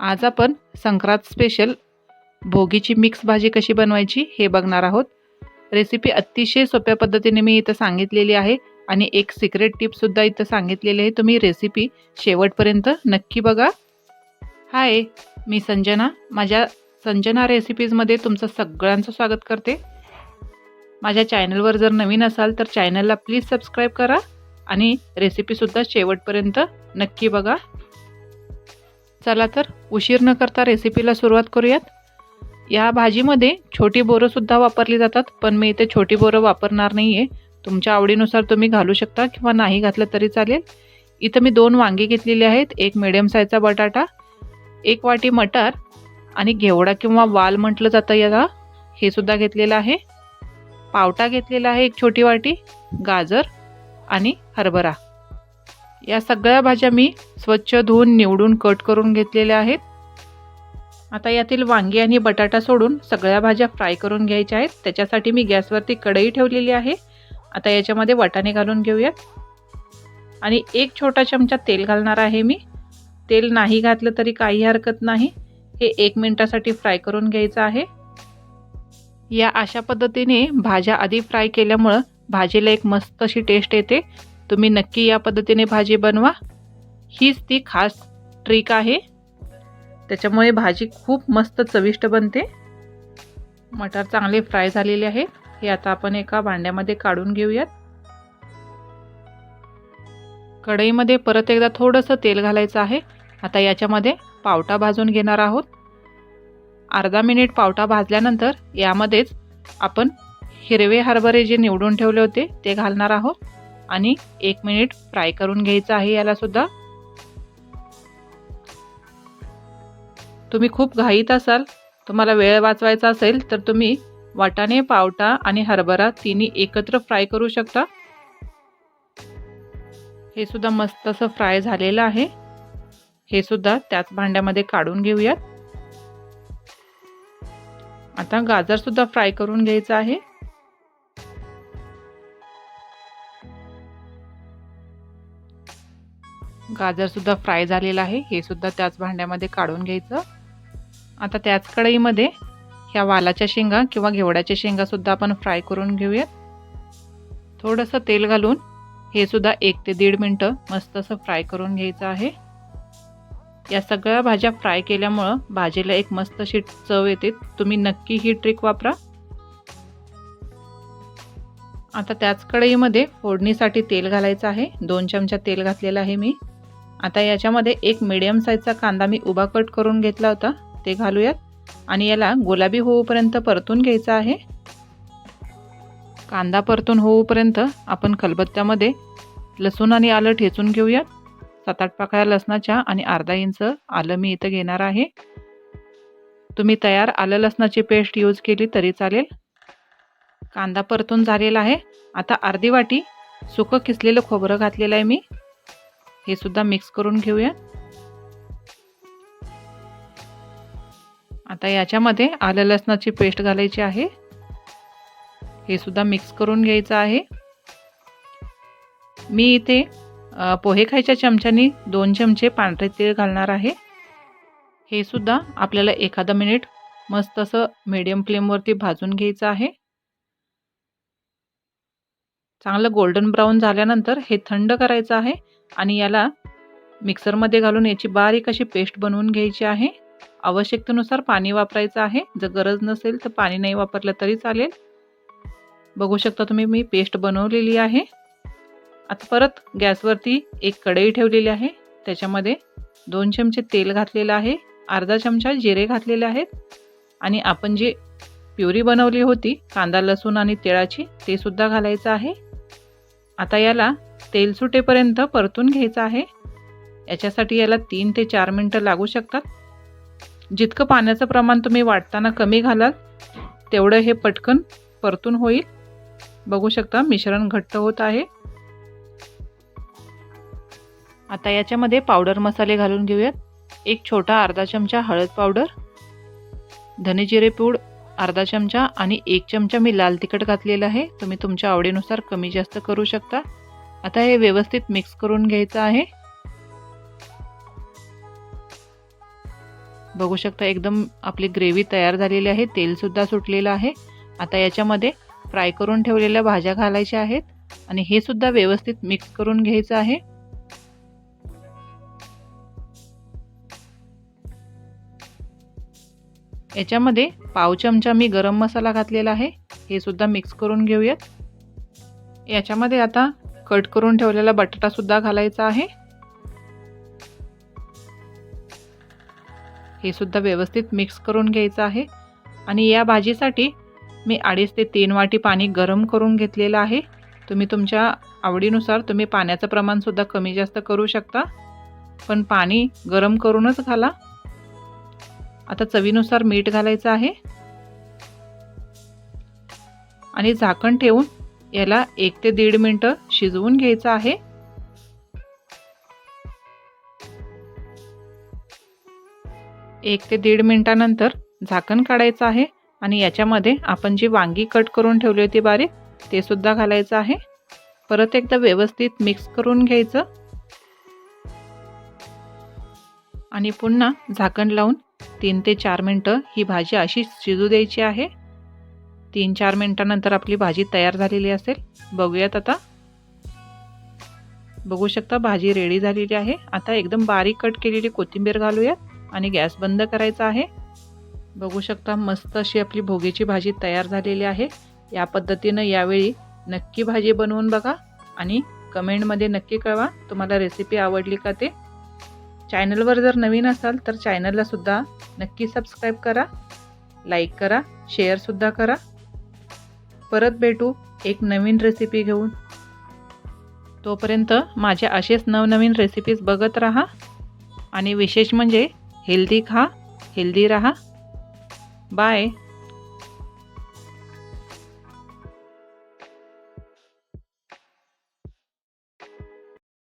आज आपण Sankrant special भोगीची mix भाजी कशी बनवायची हे बघणार आहोत. रेसिपी अतिशय सोप्या पद्धतीने मी इथं सांगितलेली आहे आणि एक सिक्रेट टिपसुद्धा इथं सांगितलेली आहे. तुम्ही रेसिपी शेवटपर्यंत नक्की बघा. हाय मी संजना. माझ्या संजना रेसिपीजमध्ये तुमचं सगळ्यांचं स्वागत करते. माझ्या चॅनलवर जर नवीन असाल तर चॅनलला प्लीज सबस्क्राईब करा आणि रेसिपीसुद्धा शेवटपर्यंत नक्की बघा. चला तर उशीर न करता रेसिपीला सुरुवात करूयात. या भाजीमध्ये छोटी बोरंसुद्धा वापरली जातात पण मी इथे छोटी बोरं वापरणार नाही आहे तुमच्या आवडीनुसार तुम्ही घालू शकता किंवा नाही घातलं तरी चालेल. इथं मी दोन वांगी घेतलेली आहेत एक मिडियम साईजचा बटाटा एक वाटी मटार आणि घेवडा किंवा वाल म्हटलं जातं याला. हे सुद्धा घेतलेलं आहे. पावटा घेतलेला आहे एक छोटी वाटी गाजर आणि हरभरा. या सगळ्या भाज्या मी स्वच्छ धुवून निवडून कट करून घेतलेल्या आहेत. आता यातील वांगी आणि बटाटा सोडून सगळ्या भाज्या फ्राय करून घ्यायच्या आहेत. त्याच्यासाठी मी गॅसवरती कढई ठेवलेली आहे. आता याच्यामध्ये वाटाणे घालून घेऊयात. आणि एक छोटा चमचा तेल घालणार आहे मी. तेल नाही घातलं तरी काही हरकत नाही. हे एक मिनटासाठी फ्राय करून घ्यायचं आहे. या अशा पद्धतीने भाज्या आधी फ्राय केल्यामुळं भाजीला एक मस्त अशी टेस्ट येते. तुम्ही नक्की या पद्धतीने भाजी बनवा. हीच ती खास ट्रिक आहे. त्याच्यामुळे भाजी खूप मस्त चविष्ट बनते. मटार चांगले फ्राय झालेले आहे हे आता आपण एका भांड्यामध्ये काढून घेऊयात. कढईमध्ये परत एकदा थोडंसं तेल घालायचं आहे. आता याच्यामध्ये पावटा भाजून घेणार आहोत. अर्धा मिनिट पावटा भाजल्यानंतर यामध्येच आपण हिरवे हरभरे जे निवडून ठेवले होते ते घालणार आहोत. आणि एक मिनिट फ्राय करून घ्यायचं आहे याला सुद्धा. तुम्ही खूप घाईत असाल तुम्हाला वेळ वाचवायचा असेल तर तुम्ही वाटाणे पावटा आणि हरभरा तिन्ही एकत्र फ्राय करू शकता. हे सुद्धा मस्त असं फ्राय झालेलं आहे. हे सुद्धा त्याच भांड्यामध्ये काढून घेऊयात. आता गाजर सुद्धा फ्राय करून घ्यायचं आहे. गाजरसुद्धा फ्राय झालेलं आहे. हे सुद्धा त्याच भांड्यामध्ये काढून घ्यायचं. आता त्याच कढईमध्ये ह्या वालाच्या शेंगा किंवा घेवड्याच्या शेंगासुद्धा आपण फ्राय करून घेऊयात थोडंसं तेल घालून हे सुद्धा एक ते दीड मिनटं मस्त असं फ्राय करून घ्यायचं आहे. या सगळ्या भाज्या फ्राय केल्यामुळं भाजीला एक मस्त अशी चव येते. तुम्ही नक्की ही ट्रिक वापरा. आता त्याच कढईमध्ये फोडणीसाठी तेल घालायचं आहे. दोन चमचा तेल घातलेलं आहे मी. आता याच्यामध्ये एक मिडियम साईजचा कांदा मी उभा कट करून घेतला होता. ते घालूयात. आणि याला गुलाबी होऊपर्यंत परतून घ्यायचा आहे. कांदा परतून होऊपर्यंत आपण खलबत्त्यामध्ये लसूण आणि आलं ठेचून घेऊयात. सात आठ पाकळ्या लसणाच्या आणि अर्धा इंच आलं मी इथं घेणार आहे. तुम्ही तयार आलं लसणाची पेस्ट यूज केली तरी चालेल. कांदा परतून झालेला आहे. आता अर्धी वाटी सुकं किसलेलं खोबरं घातलेलं आहे मी. हे सुद्धा मिक्स करून घेऊया. आता याच्यामध्ये आलं लसणाची पेस्ट घालायची आहे. हे सुद्धा मिक्स करून घ्यायचं आहे. मी इथे पोहे खायच्या चमच्यानी दोन चमचे पांढरे तेल घालणार आहे. हे सुद्धा आपल्याला एखादा मिनिट मस्त असं मीडियम फ्लेमवरती भाजून घ्यायचं आहे. चांगलं गोल्डन ब्राऊन झाल्यानंतर हे थंड करायचं आहे आणि याला मिक्सरमध्ये घालून याची बारीक अशी पेस्ट बनवून घ्यायची आहे. आवश्यकतेनुसार पाणी वापरायचं आहे. जर गरज नसेल तर पाणी नाही वापरलं तरी चालेल. बघू शकता तुम्ही मी पेस्ट बनवलेली आहे. आता परत गॅसवरती एक कढई ठेवलेली आहे. त्याच्यामध्ये दोन चमचे तेल घातलेलं आहे. अर्धा चमचा जिरे घातलेले आहेत. आणि आपण जी प्युरी बनवली होती कांदा लसूण आणि तिळाची ते सुद्धा घालायचं आहे. आता याला तेल सुटेपर्यंत परतून घ्यायचं आहे. याच्यासाठी याला तीन ते चार मिनटं लागू शकतात. जितकं पाण्याचं प्रमाण तुम्ही वाटताना कमी घालाल तेवढं हे पटकन परतून होईल. बघू शकता मिश्रण घट्ट होत आहे. आता याच्यामध्ये पावडर मसाले घालून घेऊयात. एक छोटा अर्धा चमचा हळद पावडर धने जिरे पूड अर्धा चमचा आणि एक चमचा मी लाल तिखट घातलेलं आहे. तुम्ही तुमच्या आवडीनुसार कमी जास्त करू शकता. आता हे व्यवस्थित मिक्स करून घ्यायचं आहे. बघू शकता एकदम आपली ग्रेव्ही तयार झालेली आहे. तेलसुद्धा सुटलेलं आहे. आता याच्यामध्ये फ्राय करून ठेवलेल्या भाज्या घालायच्या आहेत. आणि हे सुद्धा व्यवस्थित मिक्स करून घ्यायचं आहे. याच्यामध्ये पाव चमचा मी गरम मसाला घातलेला आहे. हे सुद्धा मिक्स करून घेऊयात. याच्यामध्ये आता कट करून ठेवलेला बटाटा सुद्धा घालायचा आहे. हे सुद्धा व्यवस्थित मिक्स करून घ्यायचं आहे. आणि या भाजीसाठी मी अडीच ते तीन वाटी पाणी गरम करून घेतलेलं आहे. तुम्ही तुमच्या आवडीनुसार तुम्ही पाण्याचं प्रमाणसुद्धा कमी जास्त करू शकता. पण पाणी गरम करूनच घाला. आता चवीनुसार मीठ घालायचं आहे. आणि झाकण ठेवून याला एक ते दीड मिनटं शिजवून घ्यायचं आहे. एक ते दीड मिनटानंतर झाकण काढायचं आहे आणि याच्यामध्ये आपण जी वांगी कट करून ठेवली होती बारीक ते सुद्धा घालायचं आहे. परत एकदा व्यवस्थित मिक्स करून घ्यायचं. आणि पुन्हा झाकण लावून तीन ते चार मिनटं ही भाजी अशी शिजू द्यायची आहे. तीन चार मिनटानंतर आपली भाजी तयार झालेली असेल. बघूयात आता. बघू शकता भाजी रेडी झालेली आहे. आता एकदम बारीक कट केलेली कोथिंबीर घालूयात आणि गॅस बंद करायचा आहे. बघू शकता मस्त अशी आपली भोगीची भाजी तयार झालेली आहे. या पद्धतीनं यावेळी नक्की भाजी बनवून बघा आणि कमेंटमध्ये नक्की कळवा. तुम्हाला रेसिपी आवडली का ते? चॅनलवर जर नवीन असाल तर चॅनललासुद्धा नक्की सबस्क्राईब करा लाईक करा शेअरसुद्धा करा. परत भेटू एक नवीन रेसिपी घेऊन. तोपर्यंत माझ्या असेच नवनवीन रेसिपीज बघत राहा आणि विशेष म्हणजे हेल्दी खा हेल्दी राहा. बाय